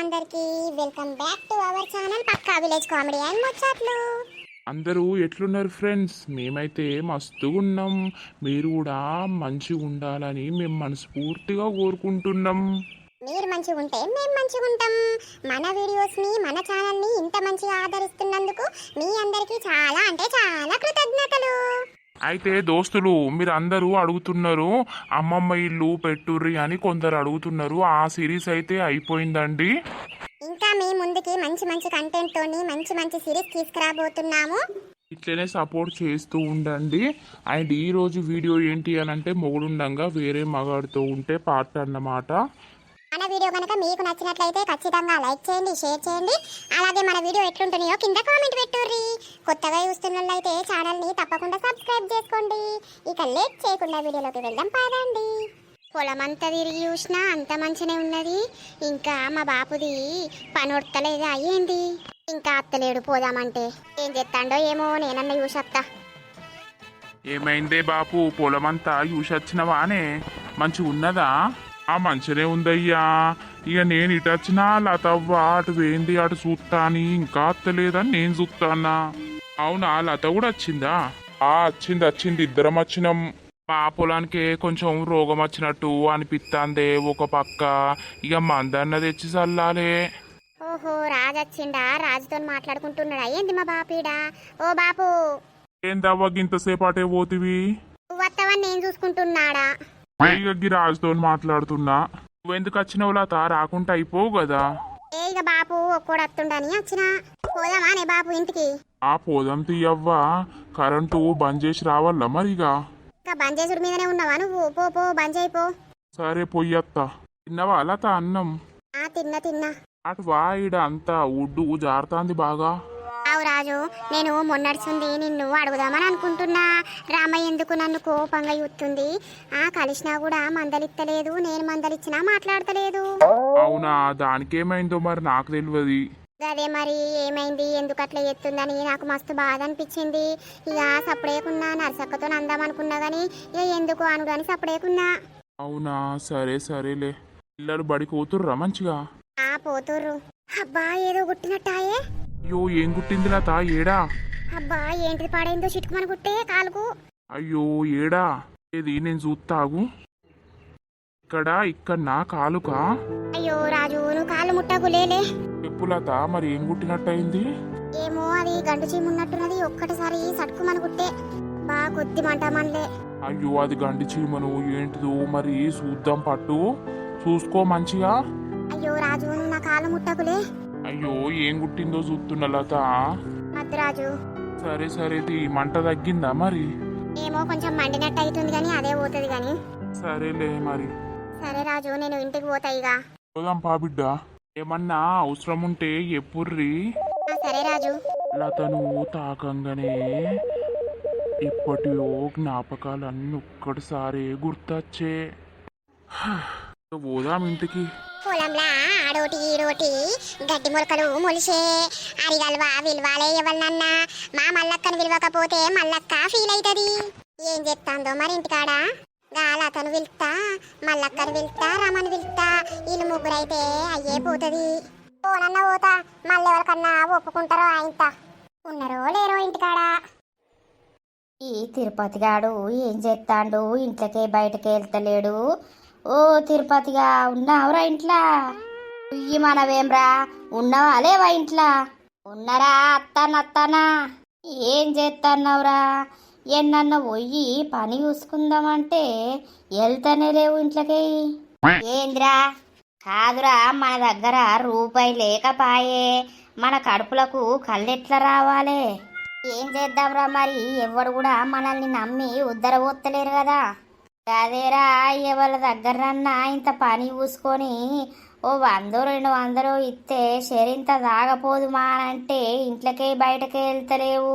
అందరికి welcome back to our channel Pakka village comedy and ముచ్చట్లు. అందరూ ఎట్లున్నారు ఫ్రెండ్స్? మేమైతే మస్తుగా ఉన్నాం. మీరు కూడా మంచిగా ఉండాలని మేము మనస్ఫూర్తిగా కోరుకుంటున్నాం. మీరు మంచిగా ఉంటే మేము మంచిగా ఉంటాం. మన వీడియోస్ని మన ఛానల్ని ఇంత మంచిగా ఆదరిస్తున్నందుకు మీ అందరికీ చాలా అంటే చాలా కృతజ్ఞతలు. అయితే దోస్తులు మీరు అందరూ అడుగుతున్నారు అమ్మమ్మ ఇల్లు పెట్టుర్రి అని కొందరు అడుగుతున్నారు ఆ సిరీస్ అయితే అయిపోయిందండి. ఇంకా మీ ముందుకి మంచి మంచి కంటెంట్ తోని మంచి మంచి సిరీస్ తీసుకురాబోతున్నాము. ఇట్లనే సపోర్ట్ చేస్తూ ఉండండి. అండ్ ఈ రోజు వీడియో ఏంటి అని అంటే మొగుడుండంగా వేరే మగాడితో ఉంటే పార్ట్ అన్నమాట. మన వీడియో కనుక మీకు నచ్చినట్లయితే ఖచ్చితంగా లైక్ చేయండి షేర్ చేయండి. అలాగే మన వీడియో ఎట్లుంటున్నాయో కింద కామెంట్ పెట్టుర్రి. కొత్తగా చూస్తున్నట్లయితే ఛానల్ని తప్పకుండా చేసుకోండి. ఇక లేట్ చేయకుండా వీడియోలోకి వెళ్దాం పదండి. పొలం అంతా తిరిగి చూసినా అంత మంచినే ఉన్నది. ఇంకా మా బాపుది పని ఒడతలేదా అయ్యింది ఇంకా అత్తలేడు పోదామంటే. ఏం చేస్తాడో ఏమో నేనన్న చూసత్తా. ఏమైందే బాపు? పొలమంతా చూసొచ్చినవానే. మంచి ఉన్నదా? ఆ మంచినే ఉందయ్యా. ఇక నేను ఇటు వచ్చినా లతవ్వ అటు వేంది అటు చూస్తాని ఇంకా అత్తలేదని నేను చూస్తానా అవునా? లత కూడా వచ్చిందా? ఆ వచ్చింది వచ్చింది ఇద్దరం వచ్చినాం మా పొలానికి కొంచెం రోగం వచ్చినట్టు అనిపిస్తాందే ఒక పక్క. ఇక మందన్న తెచ్చి చల్లాలే ఓహో రాజు వచ్చిండా రాజుతో మాట్లాడుకుంటున్నాడా? ఏంది మా బాపీడా? ఓ బాపు! ఏందవ్వ ఇంతసేపు అటే పోతివి? నువ్వు వస్తావని నేను చూసుకుంటున్నాడా? ఇక రాజుతో మాట్లాడుతున్నా. నువ్వెందుకు వచ్చినావు లత? రాకుంటే అయిపోవు కదా ఏ ఇక బాపు ఒక్కడు వస్తుండని వచ్చిన పోదామా నే బాపు ఇంటికి? ఆ పోదాం తీయవ్వా? కరెంటు బంద్ చేసి రావాలా మరిగా? ఇంకా బంజేసుడి మీదనే ఉన్నావా నువ్వు? పో పో బంద్ అయిపో సరే పొయ్యత్తా తిన్నవా? లత అన్నం. ఆ తిన్నా తిన్నా. అటు వా ఈడ అంతా. ఉడ్డు జారుతాంది బాగా. ఆవు రాజు నేను మొన్నడుచుంది నిన్ను అడుగుదామని అనుకుంటున్నా. రామయ్య ఎందుకు నన్ను కోపంగా చూస్తుంది? ఆ కలిసినా కూడా మందలిత్తలేదు. నేను మందలిచ్చినా మాట్లాడతలేదు. అవునా? దానికేమైందో మరి నాకు తెలియదు. అదే మరి ఏమైంది? ఎందుకు అట్లా ఎత్తుందని నాకు మస్తు బాధ అనిపించింది. ఇక సప్పుడేకున్నా నరసక్కతో అందాం అనుకున్నా గానీ ఇక ఎందుకు అని సప్పుడేకున్నా అవునా? సరే సరేలే. పిల్లలు బడి కూతుర్రా మంచిగా? ఆ పోతుర్రు. అబ్బా ఏదో గుట్టినట్టాయే. అయ్యో ఏం గుట్టింది లత? ఏడా? అబ్బా ఏంటిది పాడైందో చిటుకుమని గుట్టే కాలుకు. అయ్యో ఏడా? ఏది నేను చూస్తాగు ఇక్కడ ఇక్కడ నా కాలుకా? అయ్యో నువ్వు కాళ్ళు ముట్టకు లేలే. చెప్పులత మరి ఏం గుట్టినట్టయింది ఏమో అది గండు చీమ ఉన్నట్టున్నది ఒక్కటిసారి సటుకుమని గుట్టే బా కొద్ది మంట మనలే అయ్యో అది గండి చీమను ఏంటిదో మరి చూద్దాం పట్టు. చూసుకో మంచిగా. అయ్యో రాజు నువ్వు నా కాళ్ళు ముట్టకులే. అయ్యో ఏం గుట్టిందో చూస్తున్నా లత. రాజు. సరే సరే ఇది మంట తగ్గిందా మరి? ఏమో కొంచెం మండినట్టు అవుతుంది కానీ అదే పోతుంది కానీ సరేలే మరి. సరే రాజు నేను ఇంటికి పోతా ఇక పోదాం పా బిడ్డ. ఏమన్నా అవసరం ఉంటే ఎప్పుర్రి సరే రాజు. లతను తాకంగానే ఇప్పటివో జ్ఞాపకాలన్నీ ఒక్కటిసారి గుర్తొచ్చే. పోదాం ఇంటికి. పొలంలా ఆడోటి ఈడోటి గడ్డి మొలకలు మొలిసే. అరిగల్వా విలువాలే ఎవరినన్నా. మా మల్లక్కను విలువకపోతే మల్లక్క ఫీల్ అవుతుంది. ఏం చెప్తాందో మరి ఇంటికాడ? గాల అతను వెళ్తా మల్లక్కను వెళ్తా రమను వెళ్తా వీళ్ళు ముగ్గురైతే అయ్యే పోతుంది. పోనన్నా పోతా మళ్ళీ ఎవరికన్నా ఒప్పుకుంటారో ఆయంత ఉన్నారో లేరో ఇంటికాడ. ఈ తిరుపతి గాడు ఏం చేస్తాడు ఇంట్లోకే బయటకే వెళ్తలేడు ఓ తిరుపతిగా ఉన్నావురా ఇంట్లో? ఇయ్యి మనవేమ్రా ఉన్నావా లేవా ఇంట్లో? ఉన్నారా అత్తాన ఏం చేస్తున్నావురా ఎన్నన్న పోయి పని చూసుకుందామంటే వెళ్తానే లేవు ఇంట్లోకి. ఏంద్రా? కాదురా మన దగ్గర రూపాయి లేకపాయే. మన కడుపులకు కళ్ళెట్లా రావాలే? ఏం చేద్దాంరా మరి? ఎవడు కూడా మనల్ని నమ్మి ఉద్దరబోత్తలేరు కదా. అదేరా ఎవరి దగ్గరన్నా ఇంత పని చూసుకొని ఓ వందో రెండు వందలు ఇస్తే షరింత దాగపోదు మా అంటే ఇంట్లోకే బయటకే వెళ్తలేవు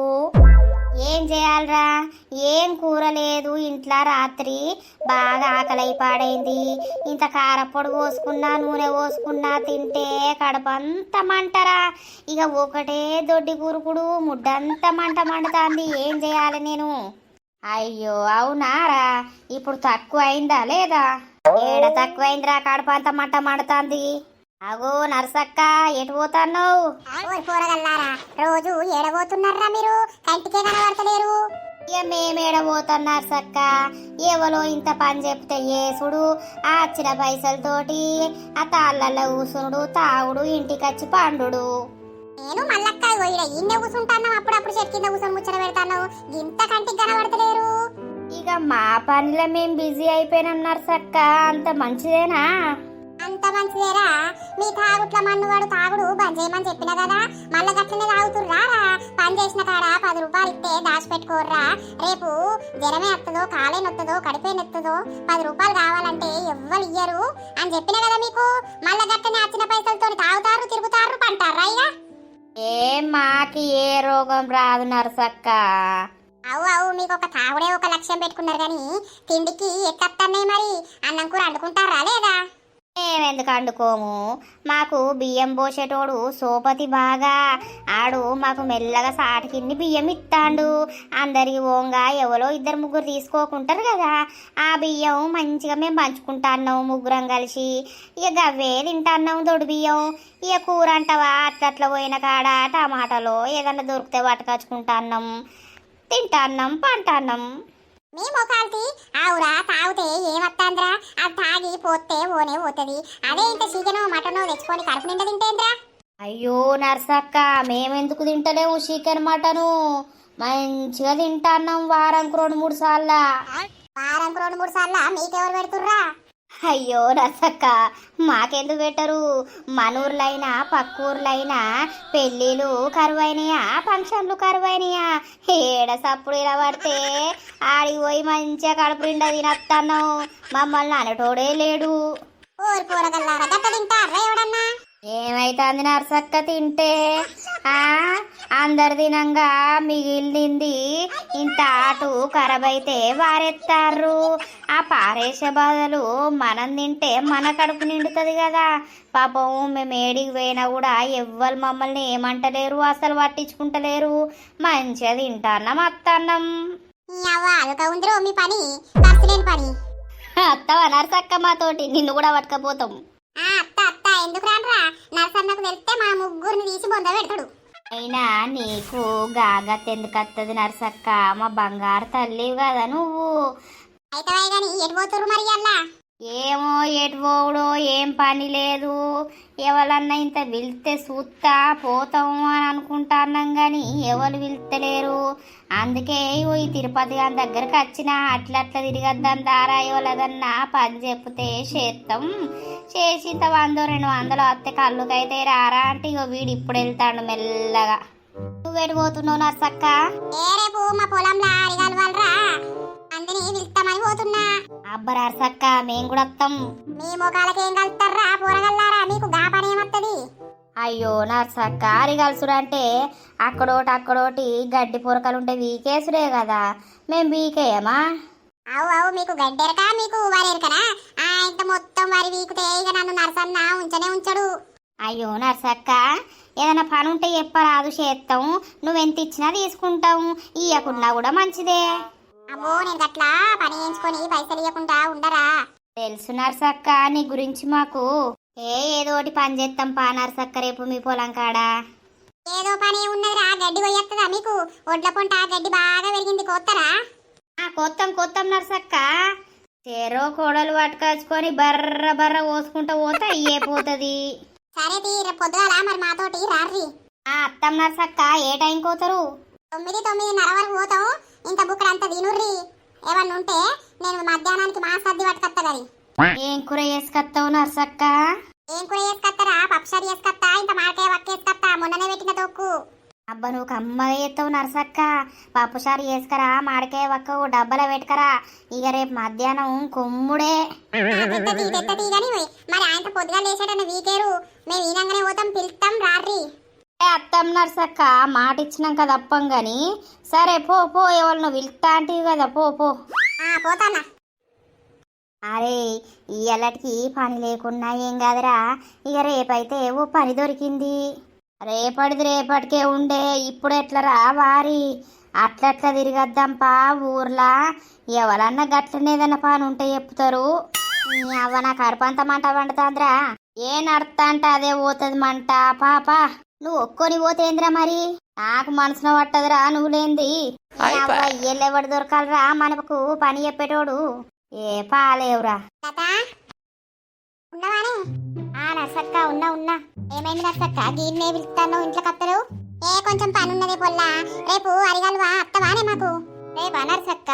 ఏం చేయాలరా? ఏం కూర లేదు ఇంట్లో రాత్రి బాగా ఆకలి పాడైంది. ఇంత కారపొడి పోసుకున్నా నూనె పోసుకున్నా తింటే కడపంతా మంటరా. ఇక ఒకటే దొడ్డి కురుకుడు ముడ్డంతా మంట మండుతాంది. ఏం చేయాలి నేను? అయ్యో అవునారా? ఇప్పుడు తక్కువ అయిందా లేదా? ఏడ తక్కువైందిరా? కడప అంత మంట మండుతాంది. అగో నర్సక్క ఎటు పోతాన్నావు? పోరగల్లారా రోజు ఏడబోతున్నారా మీరు? కంటికే కనబడతలేరు. ఇక మేమేడ పోతాం నర్సక్క. ఎవరో ఇంత పని చెప్తే చేసుడు ఆ వచ్చిన పైసలతోటి ఆ తాళ్ళల్లో కూసునుడు తాగుడు ఇంటికొచ్చి పండుడు. నేను మల్లక్క ఇడ ఇన్నే కూసుంటాను అప్పుడప్పుడు చెట్టు కింద కూర్చొని ముచ్చట పెడతాను ఇంత కంటికి కనబడతలేరు. ఇక మా పనిలో మేము బిజీ అయిపోయినాం నర్సక్క అంత మంచిదేనా? అంత మంచిదేరా? మీ తాగుట్ల మన్నువాడు తాగుడు బంద్ చేయమని చెప్పిన కదా? మళ్ళా గట్లనే తాగుతుర్రారా పని చేసిన కాడ పది రూపాయలు ఇస్తే దాచిపెట్టుకోర్రా. రేపు జ్వరమే వస్తుందో కాలే నొత్తదో కడిపే నొత్తదో పది రూపాయలు కావాలంటే ఎవ్వరు ఇయ్యరు. అని చెప్పిన కదా మీకు? మళ్ళా గట్లనే వచ్చిన పైసలతో తాగుతారు తిరుగుతారు పంటారా ఇక? ఏ మాకి ఏ రోగం రాదు నర్సక్క. అవు అవు మీకు ఒక తాగుడే ఒక లక్ష్యం పెట్టుకున్నారు కానీ తిండికి ఎక్కత్తన్నాయి మరి? అన్నం కూర వండుకుంటారా లేదా? మేమెందుకు అండుకోము? మాకు బియ్యం పోసేటోడు సోపతి బాగా. ఆడు మాకు మెల్లగా సాటికిన్ని బియ్యం ఇస్తాడు అందరికి ఓంగా ఎవరో ఇద్దరు ముగ్గురు తీసుకోకుంటారు కదా. ఆ బియ్యం మంచిగా మేము పంచుకుంటాన్నాం ముగ్గురం కలిసి. ఇక గవ్వే తింటాన్నాం దొడు బియ్యం. ఇక కూర అంటవా అట్లట్ల పోయిన కాడ టమాటాలో ఏదన్నా దొరికితే పట్టుకొచ్చుకుంటాన్నాం. తింటాన్నాం పంటాన్నాం. మీ మొఖాలకి ఆవురా తాగితే ఏమత్తాంద్రా? అది తాగి పోతే ఓనే పోతుంది. అదే ఇంత చికెను మటను తెచ్చుకొని కడుపు నిండా తింటేంద్రా? అయ్యో నర్సక్క మేమెందుకు తింటలేము చికెన్ మటను? మంచిగా తింటాన్నాం వారానికి రెండు మూడు సార్ల. వారానికి రెండు మూడు సార్లు మీకెవరు పెడుతుర్రా? అయ్యో రసక్క మాకెందుకు పెట్టరు? మన ఊర్లైనా పక్క ఊర్లైనా పెళ్ళిళ్ళు కరువైనయా ఫంక్షన్లు కరువైనయా? ఏడ సప్పుడు ఇలా పడితే? ఆడికి పోయి మంచిగా కడుపు నిండా తినస్తాను మమ్మల్ని అనటోడే లేడు. ఊరు కూరగల్లారా గట్ట తింటారా ఎవడన్నా? ఏమైతుంది నర్సక్క తింటే? ఆ? అందరు తినంగా మిగిలింది. ఇంత ఆటు ఖరాబ్ అయితే వారెత్తారు ఆ పారేసే బదులు మనం తింటే మన కడుపు నిండుతుంది కదా. పాపం మేము ఏడికి పోయినా కూడా ఎవ్వరు మమ్మల్ని ఏమంటలేరు అసలు పట్టించుకుంటలేరు. మంచిగా తింటాన్నాం అత్తన్నం. మీ పని. అత్తవా నర్సక్క మాతోటి? నిన్ను కూడా పట్టుకపోతాం. ఆ అత్త అత్త ఎందుకు రానరా? నరసన్నకు తెలిస్తే మా ముగ్గురిని తీసి బొంద పెడతాడు. అయినా నీకు గాగత్ ఎందుకు వస్తుంది నర్సక్క? మా బంగారు తల్లి కదా నువ్వు. అయితే గాని ఎటు పోతురు మరి అల్లా ఏమో ఎటు ఏం పని లేదు. ఎవరన్నా ఇంత పిలిస్తే చూస్తా పోతాము అని అనుకుంటున్నాం కానీ ఎవరు పిలుస్తలేరు అందుకే ఈ తిరుపతి గారి దగ్గరకు వచ్చిన అట్లా అట్లా తిరిగద్దాం దారా ఎవరదన్నా పని చెప్తే చేస్తాం. చేసి ఇంత వందో రెండు వందలు వస్తే కళ్ళుకైతే రారా అంటే ఇగో వీడు ఇప్పుడు వెళ్తాడు మెల్లగా. నువ్వు పోతున్నావు నర్సక్క? ఏ రేపు మా పొలంలో అందరినీ పిలుస్తామని పోతున్నా. అబ్బా నర్సక్క మేము కూడా వస్తాం మీ ముఖాలకి కలుస్తారా? కూరగల్లారా మీకు గా పని ఏమత్తది? అయ్యో నర్సక్క అరిగలుసుడు అంటే అక్కడోటి అక్కడోటి గడ్డి పొరకలు ఉంటే వీకేసుడే కదా. మేము వీకేయమా? అవు అవు మీకు గడ్డెరక? మీకు వరెరకనా ఆ ఇంత మొత్తం వరి వీకుతే ఇక నన్ను నరసన్న ఉంచనే ఉంచడు. అయ్యో నర్సక్క ఏదైనా పని ఉంటే చెప్పరాదు చేస్తాం నువ్వెంత ఇచ్చినా తీసుకుంటాం ఇయ్యకున్నా కూడా మంచిదే. అబ్బో నేను గట్లా పని చేయించుకొని పైసలు ఇవ్వకుండా ఉండరా? తెలుసు నర్సక్క నీ గురించి మాకు. ఏ ఏదో ఒకటి పని చేస్తాం పా నర్సక్క రేపు మీ పొలం కాడా. ఏదో పని ఉన్నదిరా గడ్డి పోయేస్తుందా మీకు? ఒడ్ల పొంట గడ్డి బాగా పెరిగింది కోత్తరా? ఆ కొత్తం కొత్తం నర్సక్క చెరో కోడలు పట్టుకొచ్చుకొని బర్ర బర్ర పోసుకుంటా పోతే అయ్యే పోతుంది. సరే తీ రేపు పొద్దుగాల మరి మాతోటి రార్రి. ఆ అత్తం నర్సక్క ఏ టైం కోతరు? తొమ్మిది తొమ్మిదిన్నర వరకు పోతాం ఇంత బుక్కడ అంత తినుర్రి ఏమన్నా ఉంటే నేను మధ్యాహ్నానికి మా సర్ది పట్టుకొస్తా ఏం కూర చేసుకొస్తావు నర్సక్క? ఏం కూర వేసుకొస్తారా పప్పుసారి వేసుకొస్తా ఇంత మాడకాయ వక్కేసుకొస్తా మొన్ననే పెట్టిన తొక్కు. అబ్బా నువ్వు కమ్మగా చేస్తావు నర్సక్క. పప్పుసారి వేసుకరా మాడికాయ వక్క డబ్బల పెట్టుకరా. ఇక రేపు మధ్యాహ్నం కొమ్ముడే. తెత్తది తెత్తది కానీ మరి ఆయన పొద్దుగా లేచాడన్న వీకేరు. మేము ఈనంగానే పోతాం పిలుస్తాం రార్రి. ఏ అత్తం నర్సక్క మాట ఇచ్చినాక తప్పం గాని. సరే పో పో ఎవరు నువ్వు వెళ్తా అంటివి కదా పో పో. పోతానా? అరే ఇయ్యాలటికి పని లేకున్నా ఏం కాదురా. ఇక రేపైతే ఓ పని దొరికింది. రేపటిది రేపటికే ఉండే ఇప్పుడు ఎట్లరా వారి. అట్లట్లా తిరిగద్దాంపా ఊర్లా. ఎవరన్నా గట్లనే ఏదైనా పని ఉంటే చెప్తారు. నీ అవ్వ నా కడుపంత మంట వండుతాంద్రా. ఏ నడతా అంటే అదే పోతుంది మంట. పాప నువ్వు ఒక్కొని పోతేంద్రా మరి? నాకు మనసున పట్టదురా నువ్వు లేంది. ఎల్లెవడు దొరకాలరా? మనకు పని చెప్పేటోడు ఏ పాలేవురా. ఉన్నవానే? ఆ నర్సక్క ఉన్నా ఉన్నా. ఏమైంది నర్సక్క? గీన్నే పిలుస్తాను ఇంట్లో కత్తరు ఏ కొంచెం పని ఉన్నది పొల్లా. రేపు అరిగల్వా అత్తవానే మాకు. రేపు నర్సక్క?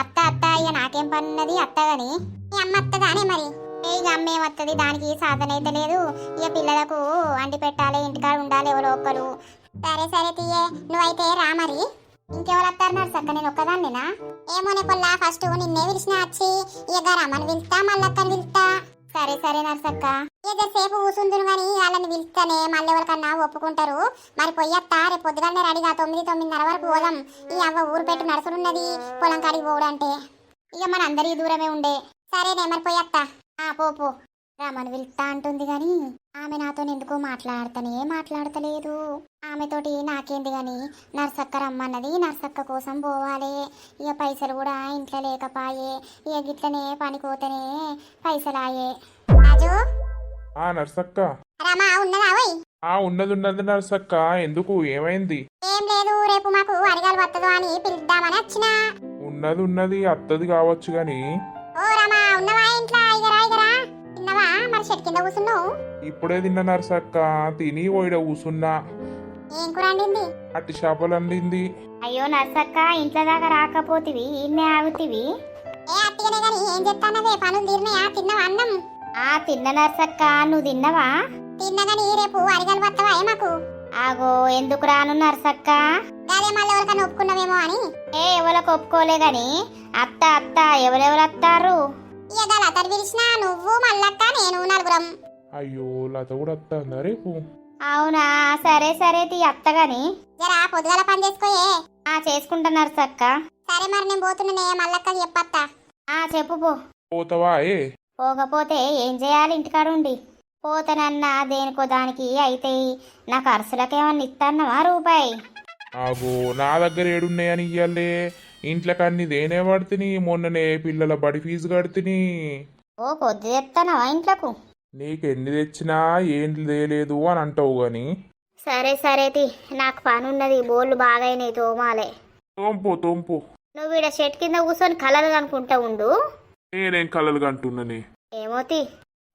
అత్త అత్త ఇక నాకేం పని ఉన్నది అత్త గాని ఈ అమ్మ అత్తదానే మరి. ఇక అమ్మ వస్తుంది దానికి సాధన అయితే లేదు. ఇక పిల్లలకు అంటి పెట్టాలి ఇంటికాడ ఉండాలి ఎవరో ఒక్కరు. సరే సరే తీయే. నువ్వైతే రా మరి. ఇంకెవరు వస్తారు నర్సక్క నేను ఒక్కదాన్నేనా? ఏమోనే పొల్లా ఫస్ట్ నిన్నే పిలిచిన వచ్చి ఇక రమ్మని పిలుస్తా మళ్ళక్కని పిలుస్తా. సరే సరే నర్సక్క సేపు కూసుందును కానీ వాళ్ళని పిలుస్తానే. మళ్ళీ ఎవరికన్నా ఒప్పుకుంటారు. మరి పొయ్యత్తా రేపు పొద్దుగానే రెడీగా తొమ్మిది తొమ్మిదిన్నర వరకు పోదాం. ఈ అవ్వ ఊరు పెట్టి నడుసుడున్నది పొలం కాడికి పోవడంటే ఇక మన అందరి దూరమే ఉండే. సరేనే మరి పొయ్యత్తా ఆ పో పో. రామని పిలుస్తా అంటుంది గాని ఆమె నాతో ఎందుకో మాట్లాడతనే మాట్లాడతలేదు. ఆమెతోటి నాకేంది గాని నర్సక్క రమ్మన్నది నర్సక్క కోసం పోవాలి. ఇక పైసలు కూడా ఇంట్లో లేకపాయే. ఇక గిట్లనే పనికోతనే పైసలాయే. రాజు? ఆ నర్సక్క. రమా ఉన్నదా ఓయ్? ఆ ఉన్నది ఉన్నది నర్సక్క. ఎందుకు? ఏమైంది? ఏం లేదు రేపు మాకు అరగాలి వత్తదు అని పిలుద్దామని వచ్చిన. ఉన్నది ఉన్నది అత్తది కావచ్చు గాని. ఓ రమా ఉన్నవా ఇంట్లో? ఇగరా చెట్టు కింద కూర్చున్నావు? ఇప్పుడే తిన్న నర్సక్క తిని ఓయిడ కూసున్నా ఏం కూర వండింది? అట్టి చేపలు అండింది అయ్యో నర్సక్క ఇంట్లో దాకా రాకపోతివి ఇన్నే ఆగుతివి. ఏ అట్టిగానే గాని ఏం చెప్తానవే పనులు తీరినాయా? తిన్నవా అన్నం? ఆ తిన్న నర్సక్క. నువ్వు తిన్నవా? తిన్నగాని రేపు అరగాలి వత్తవా ఏ మాకు? ఆగో ఎందుకు రాను నర్సక్క? అదే మళ్ళీ ఎవరికైనా ఒప్పుకున్నావేమో అని. ఏ ఎవరికి ఒప్పుకోలే గాని. అత్త అత్త ఎవరెవరు వస్తారు ఇక అతను పిలిచినా నువ్వు మల్లక్క నేను నలుగురం. అయ్యో లత కూడా వస్తుందా రేపు? అవునా? సరే సరే తీ అత్త గాని. జరా పొద్దుగల పని చేసుకోయే ఆ చేసుకుంటా నర్సక్క సరే మరి నేను పోతున్నానే మల్లక్క చెప్పత్తా. ఆ చెప్పు పో. పోతావా ఏ? పోకపోతే ఏం చేయాలి? ఇంటికాడ ఉండి. పోతానన్నా దేనికో దానికి అయితే నా ఖర్చులకేమన్నా ఇస్తాన్నవా రూపాయి? ఆగో నా దగ్గర ఏడున్నాయని ఇయ్యాలే. ఇంట్లోకి అన్ని దేనే పడుతుని? మొన్ననే పిల్లల బడి ఫీజు కడుతుని. ఓ కొద్ది తెస్తానవా ఇంట్లోకు? నీకెన్ని తెచ్చినా ఏం లేదు అని అంటావు గాని. సరే సరే తి. నాకు పని ఉన్నది బోళ్ళు బాగైనాయి తోమాలే. తోంపు తోంపు. నువ్వు ఈడ చెట్టు కింద కూర్చొని కలలు అనుకుంటా ఉండు. నేనేం కలలు కంటున్నానే? ఏమోతి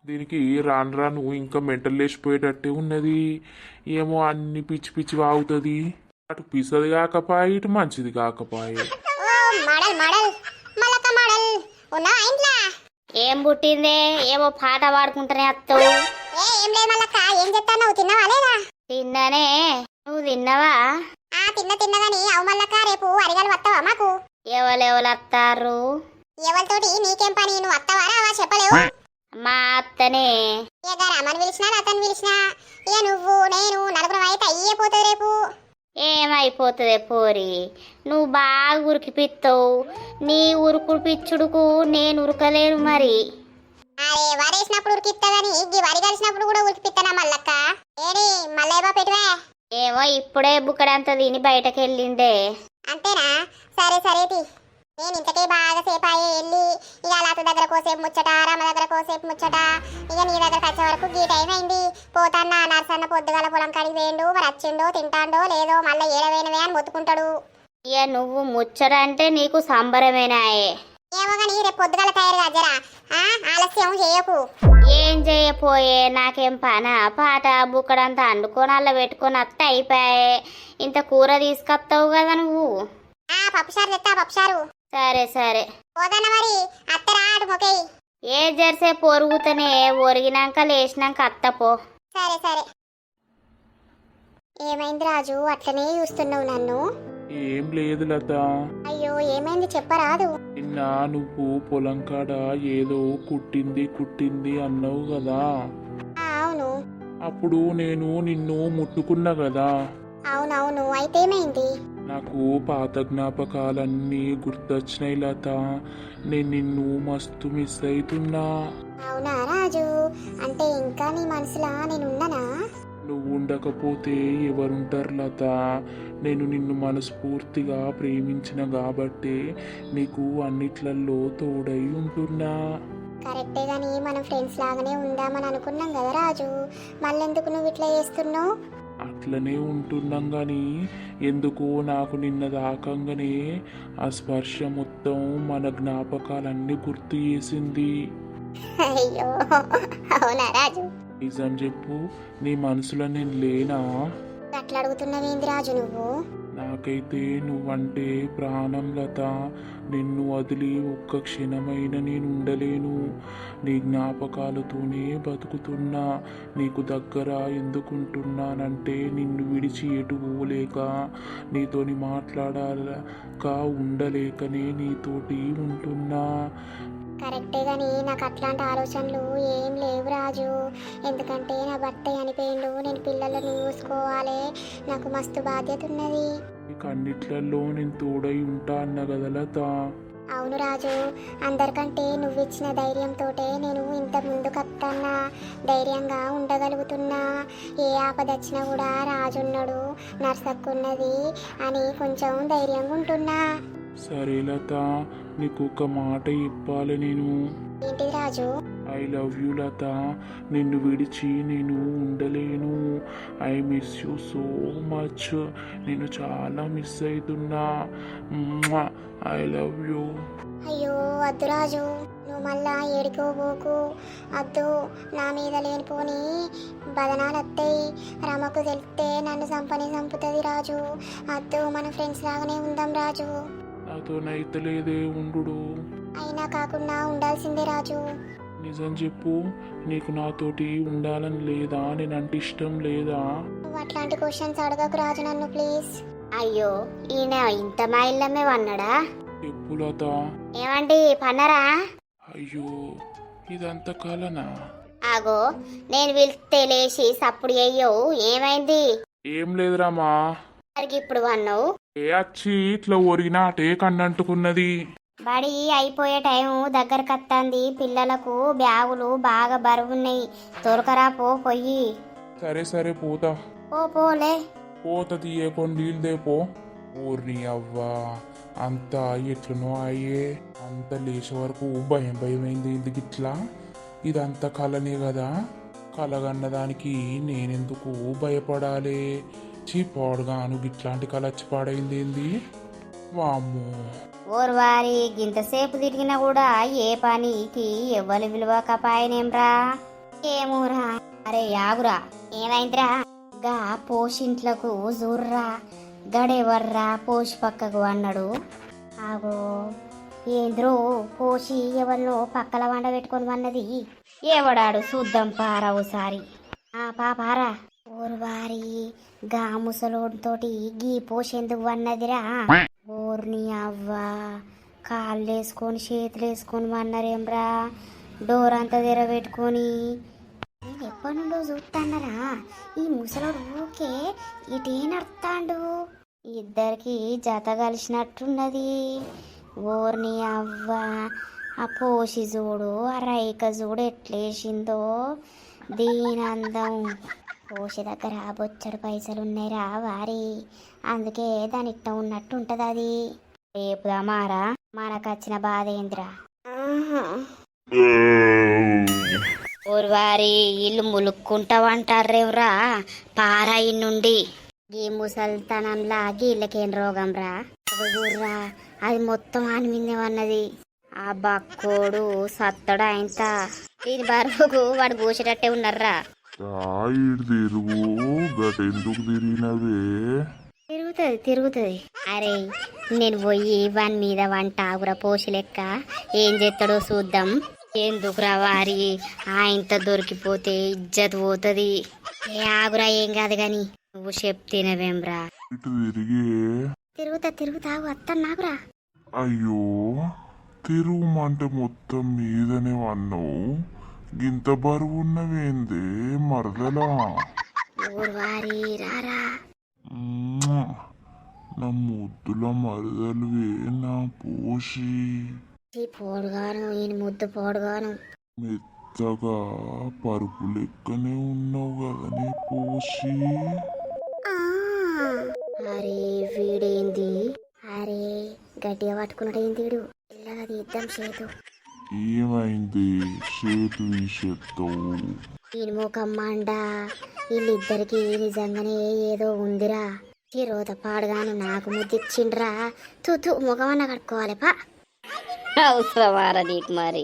దీనికి రాను రాను ఇంకా మెంటల్ లేచిపోయేటట్టే ఉన్నది. ఏమో అన్ని పిచ్చి పిచ్చి వాగుతుంది. అటు పిసది కాకపాయి ఇటు మంచిది కాకపాయి. మడల్ మడల్. మల్లక్క మడల్. ఉన్నావా ఇంట్లో? ఏం పుట్టిందే? ఏమో పాట పాడుకుంటానే అత్తవు ఏ ఏం లేదు మల్లక్క. ఏం చెప్తాను నువ్వు తిన్నావా లేదా? తిన్నానే. నువ్వు తిన్నావా? ఆ తిన్న తిన్నగాని అవు మల్లక్క రేపు అరిగాలు వస్తావా మాకు? ఎవరెవరు వస్తారు ఎవరితోటి నీకేం పని? నువ్వు వస్తావా రావా చెప్పలేవు? మా అత్తనే. ఇక రమ్మని పిలిచినా అతను పిలిచినా? ఇక నువ్వు నేను నలుగురం అయితే అయ్యే పోతుంది రేపు. ఏమైపోతుంది పోరి? నువ్వు బాగా ఉరికిపిస్తావు నీ ఉరుకుడు పిచ్చుడుకు నేను ఉరకలేను మరి. అరే వరేసినప్పుడు ఉరికిస్తా గాని ఈ వరి కలిసినప్పుడు కూడా ఉరికిపిస్తానా మల్లక్క? ఏడి మల్లేబా పెట్టివే ఏమో ఇప్పుడే బుక్కడంత తిని బయటకెళ్ళిండే అంతేనా? సరే సరే తి. నేను ఇంతకే బాగా సేపు అయ్యే వెళ్ళి ఇక లత దగ్గర కోసేపు ముచ్చట రమ దగ్గర కోసేపు ముచ్చట ఇక నీ దగ్గరకు వచ్చే వరకు గీ టైం అయింది. పోతాన్న నర్సన్న పొద్దుగల పొలం కాడికి వేయండు మరి వచ్చిండో తింటాండో లేదో మళ్ళీ ఏడవేనవే అని మొత్తుకుంటాడు. ఇక నువ్వు ముచ్చడంటే నీకు సంబరమేనాయే. ఏమో కానీ రేపు పొద్దుగల తయారుగా జరా. ఆలస్యం చేయకు. ఏం చేయపోయే? నాకేం పనా? పాట బుక్కడంతా అండుకొని అల్ల పెట్టుకొని అత్త అయిపోయాయి. ఇంత కూర తీసుకొస్తావు కదా నువ్వు. ఆ పప్పుసారు తెత్తా పప్పుసారు సరే సరే. పోదన్న మరి అత్తరా అటు మొకేయి ఏ జెర్సే పొరుగుతనే ఒరిగినాక లేచినాక అత్తపో సరే సరే. ఏమైంది రాజు అట్లనే చూస్తున్నావు నన్ను? ఏం లేదు లత. అయ్యో ఏమైంది చెప్పరాదు. నిన్న నువ్వు పొలం కాడ ఏదో కుట్టింది కుట్టింది అన్నావు కదా. అవును. అప్పుడు నేను నిన్ను ముట్టుకున్నా కదా. అవునవును అయితే ఏమైంది? నాకు పాత జ్ఞాపకాలన్నీ గుర్తొచ్చినాయి లత. నేను నిన్ను మస్తు మిస్ అవుతున్నా అవునా రాజు? అంటే ఇంకా నీ మనసులా నేనున్నానా నువ్వు ఉండకపోతే ఎవరుంటారు లత? నేను నిన్ను మనస్ఫూర్తిగా ప్రేమించిన కాబట్టే నీకు అన్నిట్లలో తోడై ఉంటున్నా. కరెక్టే గాని మనం ఫ్రెండ్స్ లాగానే ఉందామని అనుకున్నాం కదా రాజు. మళ్ళెందుకు నువ్వు ఇట్లా చేస్తున్నావు? అట్లనే ఉంటున్నాం కానీ ఎందుకో నాకు నిన్న దాకంగానే ఆ స్పర్శ మొత్తం మన జ్ఞాపకాలన్నీ గుర్తు చేసింది. అయ్యో అవునా రాజు? నిజం చెప్పు నీ మనసులో నేను లేనా? అట్లా అడుగుతున్నావేంది రాజు నువ్వు? నాకైతే నువ్వంటే ప్రాణం లత. నిన్ను వదిలి ఒక్క క్షణమైన నేను ఉండలేను నీ జ్ఞాపకాలతోనే బతుకుతున్నా. నీకు దగ్గర ఎందుకుంటున్నానంటే నిన్ను విడిచి ఎటు పోలేక నీతోని మాట్లాడాలక ఉండలేకనే నీతోటి ఉంటున్నా. కరెక్టే గాని నాకు అట్లాంటి ఆలోచనలు ఏం లేవు రాజు. ఎందుకంటే నా భర్త చనిపోయిండు నేను పిల్లలను చూసుకోవాలి. నాకు మస్తు బాధ్యత ఉన్నది. నీకు అన్నిట్లలో నేను తోడై ఉంటా అన్న కదా లత. అవును రాజు అందరికంటే నువ్వు ఇచ్చిన ధైర్యంతోటే నేను ఇంత ముందుకత్తన్నా ధైర్యంగా ఉండగలుగుతున్నా. ఏ ఆపద వచ్చినా కూడా రాజున్నాడు నర్సక్కున్నది అని కొంచెం ధైర్యంగా ఉంటున్నా. సరే లత నీకు ఒక మాట చెప్పాలి నేను. Raju? I love you Latha. నిన్ను విడిచి నేను ఉండలేను. I miss you so much నేను చాలా మిస్ అవుతున్నా ఐ లవ్ యూ అయ్యో వద్దు రాజు. నువ్వు మళ్ళా ఏడుకోబోకు వద్దు. నా మీద లేనిపోని బదనాలు వస్తాయి రమకు తెలిస్తే నన్ను చంపని చంపుతుంది రాజు. వద్దు మన ఫ్రెండ్స్ లాగానే ఉందాం రాజు. నాతో నైతలేదే ఉండు అయినా కాకుండా ఉండాల్సిందే రాజు. నిజం చెప్పు నీకు నాతోటి ఉండాలని లేదా నేనంటే ఇష్టం లేదా? నువ్వు అట్లాంటి క్వశ్చన్స్ అడగకు రాజు నన్ను ప్లీజ్ అయ్యో ఈయన ఇంత మా ఇల్లమే వన్నాడా? చెప్పు లత. ఏమండి పన్నరా? అయ్యో ఇదంతా కలనా? ఆగో నేను వెళ్తే లేచి సప్పుడు అయ్యో ఏమైంది? ఏం లేదురామా మరికి ఇప్పుడు వన్నావు ఏ వచ్చి ఇట్లా ఒరిగినా అటే కన్నంటుకున్నది? బడి అయిపోయే టైం దగ్గరకు వస్తుంది పిల్లలకు బ్యాగులు బాగా బరువున్నాయి. తొరకరా పో పొయ్యి. సరే సరే పోతా. పో పోలే. పోత తీయకొని నీళ్ళు దేపో ఊరిని అవ్వా అంతా ఎట్లనో అయ్యే. అంత లేచే వరకు భయం భయమైంది ఎందుకు ఇట్లా ఇదంతా కలనే కదా కలగన్న దానికి నేనెందుకు భయపడాలి? చీపాడుగాను గిట్లాంటి కళ వచ్చి పాడైంది ఏంది? వామ్మో. ఓర్వారి గింతసేపు తిరిగినా కూడా ఏ పనికి ఎవ్వరు విలువ కపాయనేమ్రా? ఏమోరా అరే యాగురా ఏమైందిరా? గా పోషింట్లకు జుర్రా. గడేవర్రా పోషి పక్కకు అన్నాడు. ఆగో. ఏంద్రో పోషి ఎవరినో పక్కల వండ పెట్టుకొని అన్నది ఎవడాడు? చూద్దాం పారా ఓసారి. ఆ పాపారా ఓర్వారి గా ముసలోడితోటి గీ పోషెందుకు వన్నదిరా. ఓర్ని అవ్వ కాళ్ళు వేసుకొని చేతులు వేసుకొని అన్నారేమ్రా డోర్ అంతా తెరబెట్టుకొని. పెట్టుకొని ఎప్పటి నుండో చూస్తానరా ఈ ముసలోడు ఊకే ఇటే నడుతాండు ఇద్దరికి జత కలిసినట్టున్నది. ఓర్ని అవ్వ ఆ పోసి చూడు ఆ రైక చూడు ఎట్లేసిందో. దీని అందం పోసి దగ్గర బొచ్చడు పైసలు ఉన్నాయిరా వారి. అందుకే దాని ఇట్ట ఉన్నట్టు ఉంటది అది. రేపు మారా? మనకచ్చిన బాధ ఏందిరా? ఊర్వారి ఇల్లు ములుక్కుంటావంటారేవ్రా? పారాయి నుండి ఈ ముసల్తనంలా గీళ్ళకేం రోగం రా చూర్రా అది మొత్తం అనిమిందేమన్నది ఆ బక్కోడు సత్తడు ఆయన దీని బరువుకు వాడు పూసేటట్టే ఉన్నారా ఇటు తిరుగు గటెందుకు తిరిగినవే తిరుగుతుంది తిరుగుతుంది. అరే నేను పోయి వాని మీద వంట ఆగురా పోసి లెక్క ఏం చేస్తాడో చూద్దాం. ఎందుకురా వారి? ఆయనతో దొరికిపోతే ఇజ్జత్ పోతుంది. ఏ ఆగురా ఏం కాదు గాని. నువ్వు చెప్తేనవేమ్రా ఇటు తిరిగే తిరుగుతా తిరుగుతా వస్తాను నాకురా అయ్యో తిరుగుమంటే మొత్తం మీదనే అన్నావు గింత బరువున్నవేందే మరదలా. ఊర్వారి రారా. నా ముద్దుల మరదలువే నా పోషి. పోడుగాను ఈయన ముద్దు పోడుగాను. మెత్తగా పరుపు లెక్కనే ఉన్నావు కదనే పోషి. అరే వీడేంది? అరే గట్టిగా పట్టుకున్నాడు ఏంది వీడు? ఇల్లగా తీద్దాం చేతు ఏమైంది? చేతు తీసేస్తావు ఈయన ముఖం మండ. వీళ్ళిద్దరికి నిజంగానే ఏదో ఉందిరా. ఈ రోత పాడుగాను నాకు ముద్దిచ్చిండ్రా. తూతు ముఖమన్న కట్టుకోవాలి పా. అవసరమారా నీకు మరి?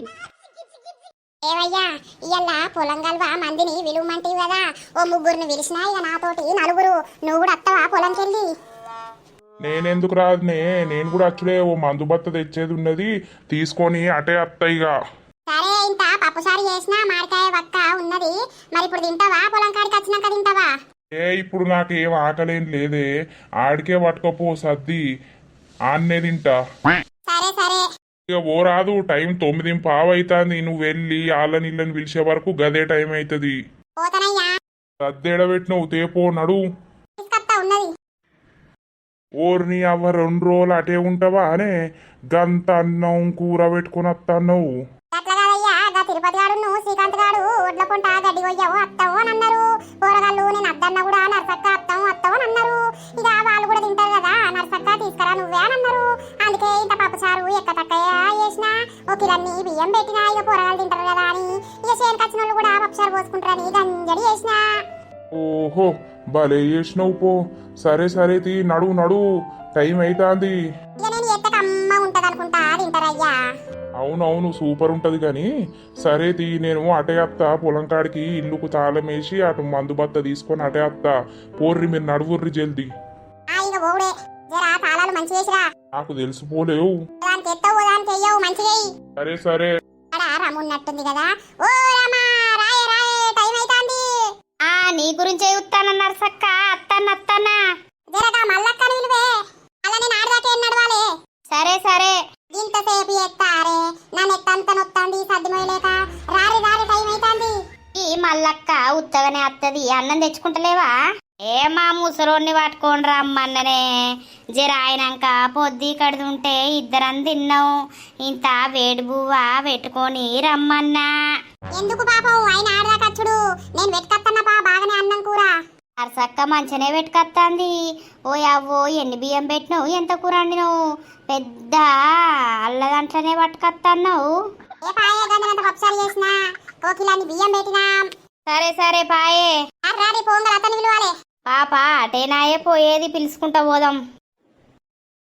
ఏవయ్యా ఇయ్యాల పొలం గల్వా మందిని విలువమంటివి కదా. ఓ ముగ్గురిని పిలిచినా ఇక నాతోటి నలుగురు. నువ్వు కూడా అత్తవా పొలంకెళ్ళి నేనెందుకు రాదునే? నేను కూడా అచ్చుడే ఓ మందు బత్త తెచ్చేది ఉన్నది తీసుకొని అటే అత్తయిగా సరే ఇంత పప్పుసారి చేసినా మామిడికాయ వక్క ఉన్నది మరి ఇప్పుడు తింటావా? పొలం కాడికి వచ్చినాక తింటావా? ఏ ఇప్పుడు నాకు ఏం ఆకలేం లేదే. ఆడికే పట్టుకపో సర్ది ఆన్నే తింటా. సరే సరే. ఇక ఓ రాదు టైం తొమ్మిది పావు అవుతుంది నువ్వు వెళ్ళి ఆళ్ళ నీళ్ళని పిలిచే వరకు గదే టైం అవుతుంది పోతనయ్యా. సర్దేడబెట్టినవు తేపో నడు. ఓర్ని అవ్వ రెండు రోజులు అటే ఉంటావా అనే గంత అన్నం కూర పెట్టుకుని తిరుపతి గాడు నువ్వు శ్రీకాంత్ గాడు ఒడ్ల పొంట గడ్డి కొయ్యావు అత్తవు అని అన్నారు. కూరగాళ్ళు నేను అద్దన్న కూడా నర్సక్క అత్తావు అత్తవు అని అన్నారు. ఇక వాళ్ళు కూడా తింటారు కదా నర్సక్క తీసుకురా నువ్వే అని అన్నారు. అందుకే ఇంత పప్పుచారు ఎక్క తక్కయ్య చేసిన. బియ్యం పెట్టినా ఇక కూరగాయలు తింటారు కదా అని. ఇక వాళ్ళు కూడా పప్పుచారు పోసుకుంటారని గంజడి చేసిన. ఓహో భలే చేసినావు పో. సరే సరే తీ నడు నడు. టైం అవుతుంది తింటారయ్యా. అవునవును సూపర్ ఉంటది కానీ. సరే తీ నేను అటే అత్త. పొలం కాడికి ఇల్లుకు తాళం వేసి అటు మందు బత్త తీసుకొని అటే అత్త. పోర్రి మీరు నడువుర్రి జల్ది. నాకు తెలిసిపోలేవు. సరే సరే. కదా. ఓ రామా రాయే రాయే టైం అవుతుంది ఆ నీ గురించే చూస్తానన్నారు సక్క అత్తన్న అత్తన్న. జరగా మల్లక్కని విలువే అలా నేను ఆడదాకే నడవాలి? సరే సరే. ఇంతసేపు ఎత్తారే. నన్ను ఎత్తంత నొత్తంది సర్దిమోయలేక రారి రారి టైం అవుతుంది ఈ మల్లక్క ఉత్తగానే అత్తది అన్నం తెచ్చుకుంటలేవా? ఏ మా ముసలోడిని పట్టుకొని రమ్మన్ననే జర ఆయనంక పొద్దు కడుతుంటే ఇద్దరం తిన్నాం. ఇంత వేడి బువ్వ పెట్టుకొని రమ్మన్నా. ఎందుకు పాపం ఆయన ఆడదాకచ్చుడు నేను వెతుకత్తన్న పా బాగానే అన్నం కూర. అరసక్క మంచిగానే పెట్టుకొత్తాంది ఓ అవ్వో ఎన్ని బియ్యం పెట్టినావు? ఎంత కూర వండినావు? పెద్ద అల్లదంట్లనే పట్టుకొత్తన్నావు. ఏ పాయే గంటనంత పప్పుసారి చేసిన? కోకిలాన్ని బియ్యం పెట్టినా. సరే సరే పాయే. రారి రారి పోంగల్ అతని విలువాలి పాప అటేనాయే పోయేది పిలుచుకుంటా పోదాం.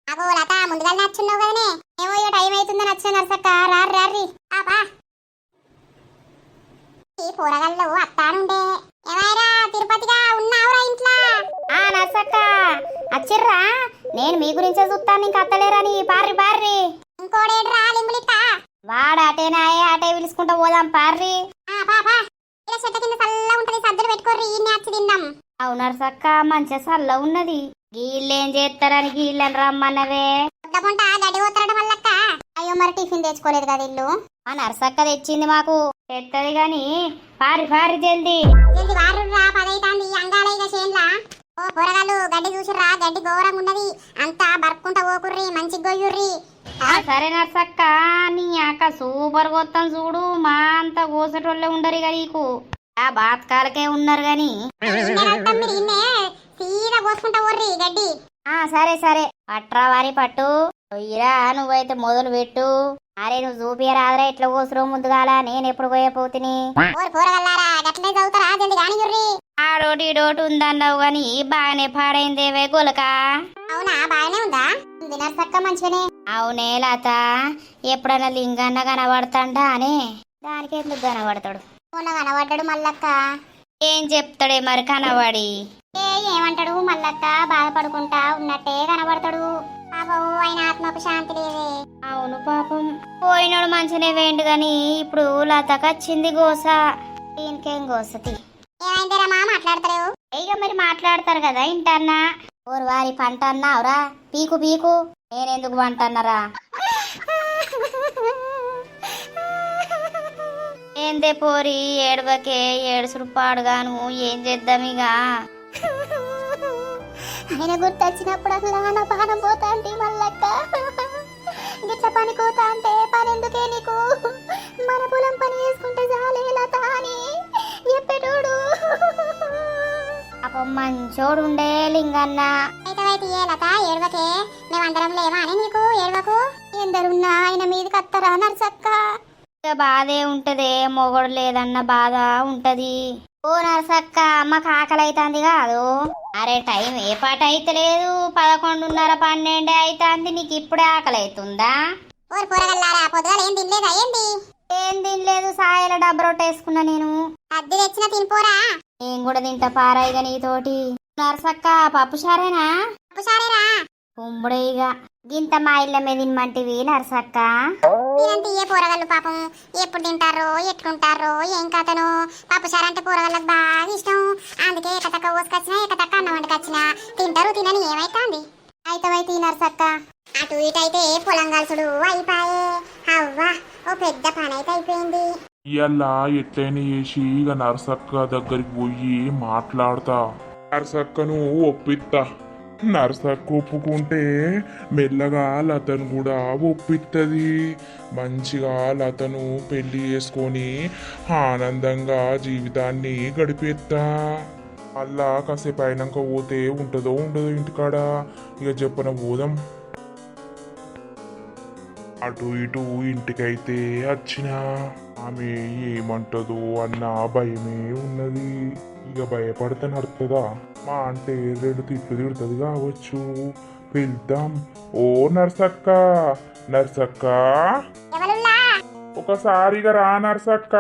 అగో లత ముందుగా నచ్చున్నావు కదనే? ఏమో ఇక టైం అవుతుందని వచ్చిన నర్సక్క రారి రారి పాపా ఈ కూరగాయలు అత్తానుండే. ఏమైనా తిరుపతిగా ఉన్నావురా ఇంట్లో? ఆ నర్సక్క. అచ్చిర్రా నేను మీ గురించే చూస్తాను ఇంక అత్తలేరని పార్రి పార్రి. ఇంకోడేడ్రా లింగులిట్ట వాడు అటేనాయే అటే పిలుచుకుంటా పోదాం పార్రి. ఆ పాపా ఇలా చెట్ట కింద చల్లగా ఉంటది సద్దులు పెట్టుకోర్రి ఈ అచ్చి తిందాం. అవు నర్సక్క మంచిగా సల్ల ఉన్నది. గీళ్ళేం చేస్తారని గీళ్ళని రమ్మన్నవే. అయ్యో మరి టిఫిన్ తెచ్చుకోలేదు కదా ఇల్లు? ఆ నర్సక్క తెచ్చింది మాకు. తెత్తది గాని పారి పారి జల్ది. జల్ది వారుర్రా పదైతాంది అంగాలయ్య చేన్లా. ఓ కూరగాయలు గడ్డి చూసిర్రా గడ్డి ఘోరంగా ఉన్నది. అంతా బరుక్కుంటా పోకుర్రి మంచి గొయ్యుర్రి. సరే నర్సక్క నీ అక్క సూపర్ కొత్తం చూడు మా అంత కోసేటోళ్ళే ఉండరు ఇక నీకు. ఆ బాతకాలకే ఉన్నారు గాని. సీదా పోసుకుంటా గడ్డి ఆ సరే సరే. పట్రా వారి పట్టు. పొయ్యిరా నువ్వైతే మొదలు పెట్టు. అరే నువ్వు చూపియరాదరా ఎట్లా కోసరో ముందుగాల. నేను ఎప్పుడు పోయపోతిని ఓరి కూరగల్లారా గట్లనే చదువుతారా జల్ది కానియుర్రి ఆ డోటి ఉందన్నావు గాని బాగానే పాడైందేవే గొలక? అవునా బాగానే ఉందా? మంచిగానే. అవునే లత. ఎప్పుడన్నా లింగన్న కనబడతాడా అని దానికి ఎందుకు కనబడతాడు? మొన్న కనబడ్డాడు మల్లక్క. ఏం చెప్తాడే మరి కనబడి? ఏ ఏమంటాడు మల్లక్క? బాధపడుకుంటా ఉన్నట్టే కనబడతాడు. పాపం ఆయన ఆత్మకు శాంతి లేదే. అవును పాపం. పోయినోడు మంచిగానే వేయండు గాని ఇప్పుడు లతకు వచ్చింది గోస. దీనికేం గోసతి ఏమైందిరా మా మాట్లాడతలేవు? ఇక మరి మాట్లాడతారు కదా ఇంటన్నా? ఓరు వారి పంట అన్నావురా పీకు పీకు. నేనెందుకు పంట అన్నారా ఏందే పోరి? ఏడవకే ఏడుసుడు పాడుగాను ఏం చేద్దాం ఇక ఆయన గుర్తొచ్చినప్పుడల్లా నా పానం పోతా అంటే మల్లక్క. గిట్ల పని కోతా అంటే పని ఎందుకే నీకు? మన పొలం పని చేసుకుంటే చాలే లత అని చెప్పేటోడు పాపం మంచోడు ఉండే లింగన్న. అయితే అయితే ఏ లత ఏడవకే. మేమందరం లేవా అని నీకు? ఏడవకు? ఎందరున్నా ఆయన మీదకి అత్తరా నర్సక్క? ఇక బాధే ఉంటదే మొగడు లేదన్న బాధ ఉంటది. ఓ నరసక్క అమ్మకి ఆకలి అవుతుంది కాదు. అరే టైం ఏ పాట అయితే లేదు పదకొండున్నర పన్నెండే అవుతుంది నీకు ఇప్పుడే ఆకలి అవుతుందా ఓరు కూరగల్లారా పొద్దుగాల ఏం తినలేదా ఏంది? ఏం తినలేదు సాయల డబ్బు రొట్టేసుకున్నా నేను. అద్దె తెచ్చిన తినిపోరా? నేను కూడా తింటా పారాయిగా నీతోటి. నరసక్క పప్పు సారేనా అప్పుసారేరా ఇక గింత మా ఇళ్ళ మీద తినమంటివి నరసక్క తినంటే ఏ కూరగాయలు పాపం? ఎప్పుడు తింటారో ఎట్లుంటారో ఏం కథను? పప్పుసారు అంటే కూరగాయలకు బాగా ఇష్టం. అందుకే ఏకతక్క కోసుకొచ్చినా ఏకతక్క అన్నం వండుకొచ్చినా. తింటారు తినని ఏమైతుంది? అయితవైతే నర్సక్క అటు ఇటు అయితే పొలం కలుసుడు అయిపోయే. అవ్వా ఓ పెద్ద పని అయితే అయిపోయింది. ఇవాళ ఎట్లయినా చేసి ఇక నరసక్క దగ్గరికి పోయి మాట్లాడతా. నరసక్కను ఒప్పిస్తా నర్సకు ఒప్పుకుంటే మెల్లగా లతను కూడా ఒప్పిస్తుంది మంచిగా లతను పెళ్ళి చేసుకొని ఆనందంగా జీవితాన్ని గడిపేస్తా అలా కాసేపు అయినాక పోతే ఉంటుందో ఉండదో ఇంటికాడ. ఇక చెప్పన పోదాం. అటు ఇటు ఇంటికైతే వచ్చిన ఆమె ఏమంటదో అన్న భయమే ఉన్నది. ఇక భయపడితే నడుతుందా మా అంటే రెండు తిట్లు తిడుతుంది కావచ్చు. వెళ్దాం ఓ నర్సక్క నర్సక్క. ఒకసారిగా రా నర్సక్క.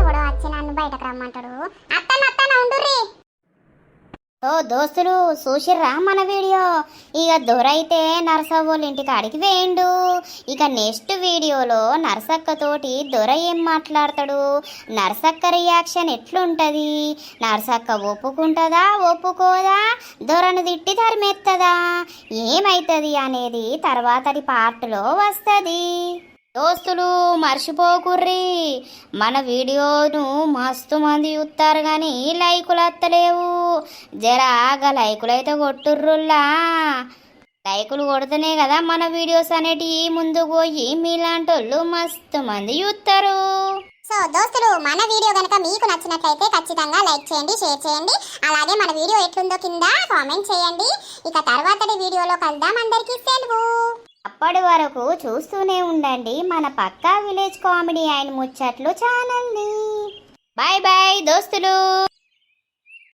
ఎవడో వచ్చి నన్ను బయటకు రమ్మంటాడు. ఓ దోస్తులు చూసిర్రా మన వీడియో? ఇక దొరైతే నరసవ్వోళ్ళ ఇంటికి అడిగి వేయండు. ఇక నెక్స్ట్ వీడియోలో నరసక్కతోటి దొర ఏం మాట్లాడతాడు? నరసక్క రియాక్షన్ ఎట్లుంటుంది? నరసక్క ఒప్పుకుంటుందా ఒప్పుకోదా? దొరను తిట్టి తరిమెత్తదా? ఏమైతుంది అనేది తర్వాతటి పార్ట్లో వస్తుంది. దోస్తులు మర్చిపోకుర్రి. మన వీడియోను మస్తు మంది చూస్తారు కానీ లైకులు అత్తలేవు. జరాగా లైకులు అయితే కొట్టుర్రుల్లా. లైకులు కొడితేనే కదా మన వీడియోస్ అనేటివి ముందుకు పోయి మీలాంటి వాళ్ళు మస్తు మంది చూస్తారు సో దోస్తులు మన వీడియో కనుక మీకు నచ్చినట్లయితే ఖచ్చితంగా లైక్ చేయండి షేర్ చేయండి. అలాగే మన వీడియో ఎట్లుందో కింద కామెంట్ చేయండి. ఇక తర్వాతటి వీడియోలో కలుద్దాం. అందరికీ సెలవు. అప్పటి వరకు చూస్తూనే ఉండండి మన పక్కా విలేజ్ కామెడీ అండ్ ముచ్చట్లు ఛానల్ని. బాయ్ బాయ్ దోస్తులు.